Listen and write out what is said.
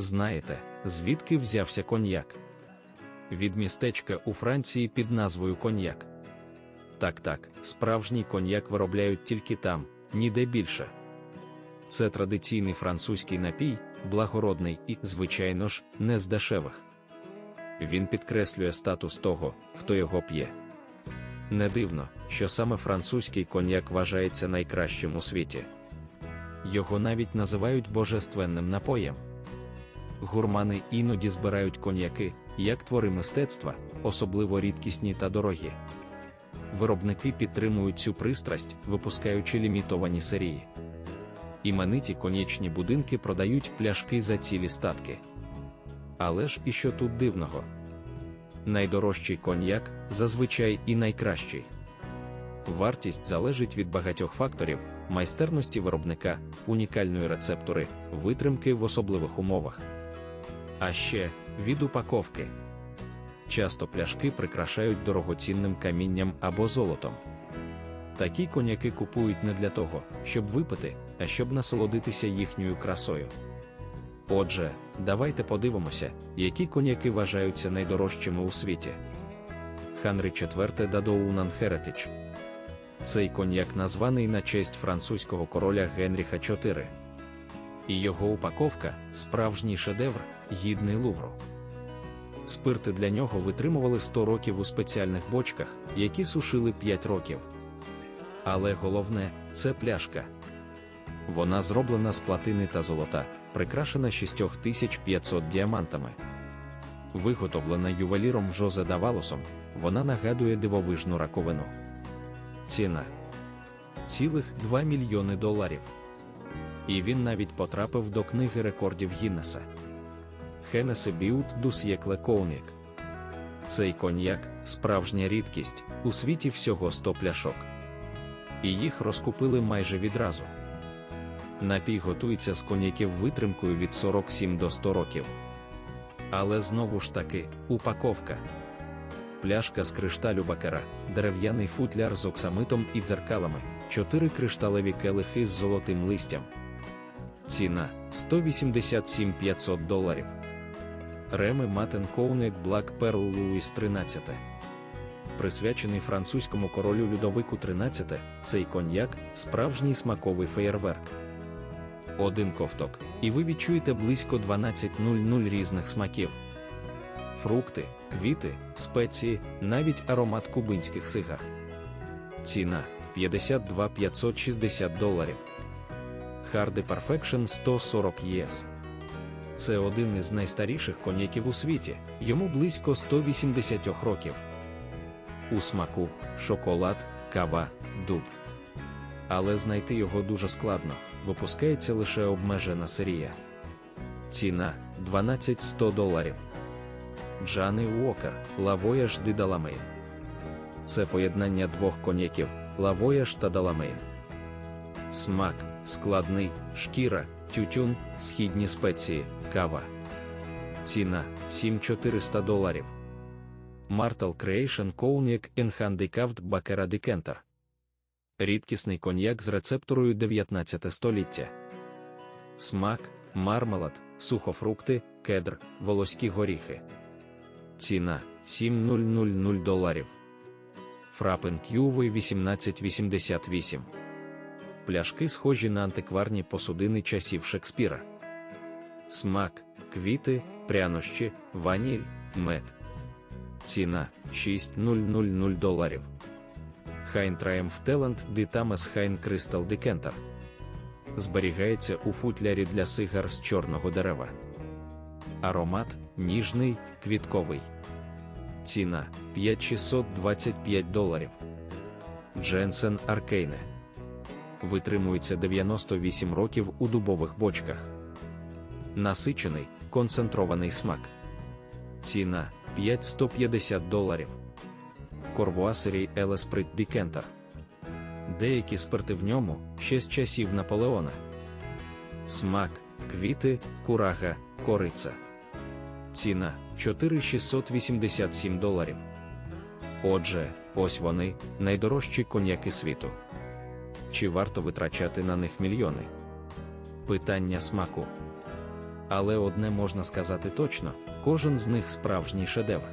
Знаєте, звідки взявся коньяк? Від містечка у Франції під назвою коньяк. Так, так, справжній коньяк виробляють тільки там, ніде більше. Це традиційний французький напій, благородний і, звичайно ж, не з дешевих. Він підкреслює статус того, хто його п'є. Не дивно, що саме французький коньяк вважається найкращим у світі. Його навіть називають божественним напоєм. Гурмани іноді збирають коньяки, як твори мистецтва, особливо рідкісні та дорогі. Виробники підтримують цю пристрасть, випускаючи лімітовані серії. Імениті конячні будинки продають пляшки за цілі статки. Але ж і що тут дивного? Найдорожчий коньяк зазвичай і найкращий. Вартість залежить від багатьох факторів, майстерності виробника, унікальної рецептури, витримки в особливих умовах. А ще від упаковки. Часто пляшки прикрашають дорогоцінним камінням або золотом. Такі коняки купують не для того, щоб випити, а щоб насолодитися їхньою красою. Отже, давайте подивимося, які коняки вважаються найдорожчими у світі. Ханрі IV Дадоунан Heritage Цей коньяк названий на честь французького короля Генріха IV. І його упаковка справжній шедевр, гідний лувру. Спирти для нього витримували 100 років у спеціальних бочках, які сушили 5 років. Але головне це пляшка. Вона зроблена з платини та золота, прикрашена 6500 діамантами. Виготовлена ювеліром Жозе Давалосом, вона нагадує дивовижну раковину. Ціна цілих 2 мільйони доларів. І він навіть потрапив до книги рекордів Гіннеса. Хенесе Біут Дусьєкле Коунік. Цей коньяк справжня рідкість, у світі всього 100 пляшок. І їх розкупили майже відразу. Напій готується з коньяків витримкою від 47 до 100 років. Але знову ж таки, упаковка. Пляшка з кришталю бакера, дерев'яний футляр з оксамитом і дзеркалами, 4 кришталеві келихи з золотим листям. Ціна 187 500 доларів. Реми Матен Коунек Black Pearl Louis 13. Присвячений французькому королю Людовику 13, цей коньяк справжній смаковий феєрверк. Один ковток, і ви відчуєте близько 12.00 різних смаків. Фрукти, квіти, спеції, навіть аромат кубинських сигар. Ціна 52 560 доларів. Hardy Perfection 140 ЄС. Це один із найстаріших коньяків у світі, йому близько 180 років. У смаку шоколад, кава, дуб. Але знайти його дуже складно, випускається лише обмежена серія. Ціна 12-100 доларів. Джани Уокер, Лавояж Ди Даламейн. Це поєднання двох коньяків Лавояж та Даламейн. Смак складний, шкіра, тютюн, східні спеції, кава. Ціна 7400 доларів. Martel Creation Cognac Enhandicaved Baccarat Decanter. Рідкісний коньяк з рецепторою 19 століття. Смак, мармелад, сухофрукти, кедр, волоські горіхи. Ціна 7000 доларів. Фрапен Кювий 1888. Пляшки схожі на антикварні посудини часів Шекспіра. Смак, квіти, прянощі, ваніль, мед. Ціна 6000 доларів. Хайн Triumph Talent Ditames Хайн Crystal Decanter. Зберігається у футлярі для сигар з чорного дерева. Аромат ніжний, квітковий. Ціна 5625 доларів. Дженсен Аркейне. Витримується 98 років у дубових бочках. Насичений, концентрований смак. Ціна 5150 доларів. Корвуасері Елесприт Дікентер. Деякі спирти в ньому ще з часів Наполеона. Смак, квіти, курага, кориця. Ціна 4687 доларів. Отже, ось вони найдорожчі коньяки світу. Чи варто витрачати на них мільйони? Питання смаку. Але одне можна сказати точно: кожен з них справжній шедевр.